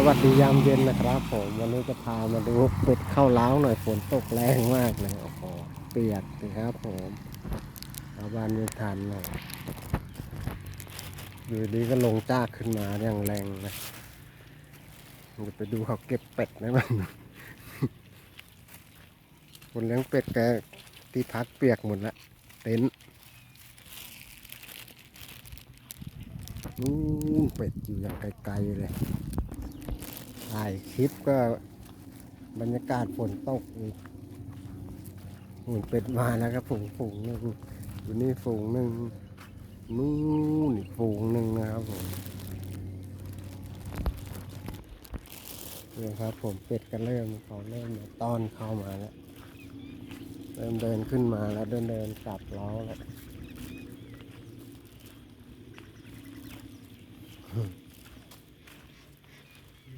สวัสดียามเย็นนะครับผมวันนี้จะพามาดูเป็ดเข้าเล้าวหน่อยฝนตกแรงมากเลยโอ้โหเปียกนะครับผมชาวบ้านไม่ทันเลยอยู่ดีก็ลงจ้าขึ้นมาอย่างแรงนะเดี๋ยวไปดูเขาเก็บเป็ดนะมันคนเลี้ยงเป็ดแกที่พักเปียกหมดละเต็นท์นู่นเป็ดอยู่อย่างไกลๆเลย ถ่ายคลิปก็บรรยากาศฝนตกอีกหุ่นเป็ดมาแล้วครับฝูงฝูงหนึ่งอยู่นี่ฝูงหนึ่งนู่นอีกฝูงหนึ่งนะครับผมนี่ครับผมเป็ดก็เริ่มเขาเริ่มต้อนเข้ามาแล้วเริ่มเดินขึ้นมาแล้วเดินเดินกลับล้าแล้ว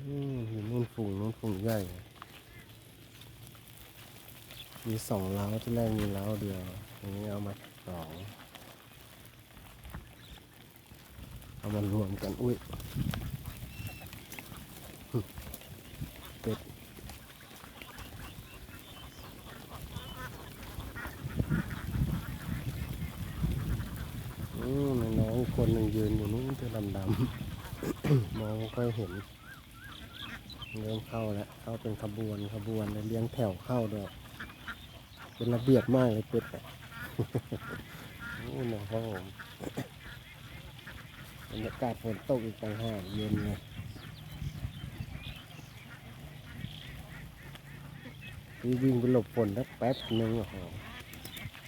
อืมอยู่นู่น ฝูงนู่นใหญ่ มีสองเล้าที่แรกมีเล้าเดียวอันนี้เอามาสองเอามารวมกันอุ้ยเป็ดอืมน้องคนหนึ่งยืนอยู่นู้นตัวดำๆมองไม่ค่อยเห็น เริ่มเข้าแล้วเข้าเป็นขบวนขบวนเลยเลี้ยงแถวเข้าด้วยเป็นระเบียบมากเลยเป็ดอะนู่นะครับผมบรรยากาศฝนตกอีกต่างหากเย็นเลยนี่วิ่งไปหลบฝนสักแป๊บนึงโอ้โห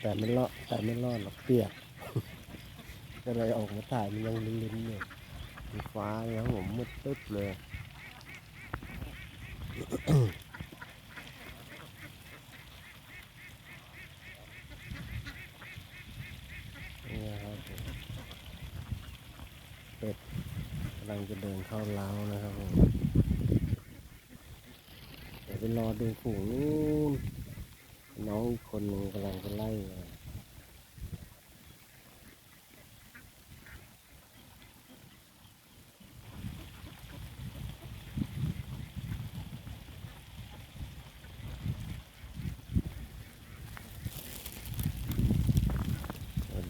แต่ไม่รอดแต่ไม่รอดหรอกเปียกก็เลยออกมาถ่ายมันยังลิ้นๆอยู่ฟ้าแล้วผมมืดตึ๊บเลย นี่ครับเป็ดกำลังจะเดินเข้าเล้านะครับผมเดี๋ยวไปรอดูฝูงนู้นน้องอีกคนหนึ่งกำลังจะไล่มา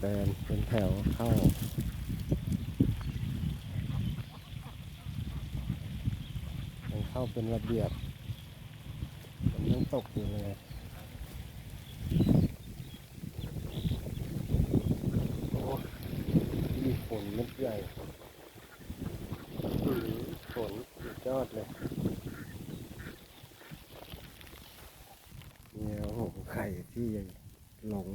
เดินเป็นแถวเข้า มันเข้าเป็นระเบียบ มันยังตกอยู่เลยโอ้มีฝนเม็ดใหญ่ฝนสุดยอดเลยเนี่ยโอ้โหไข่ที่หลง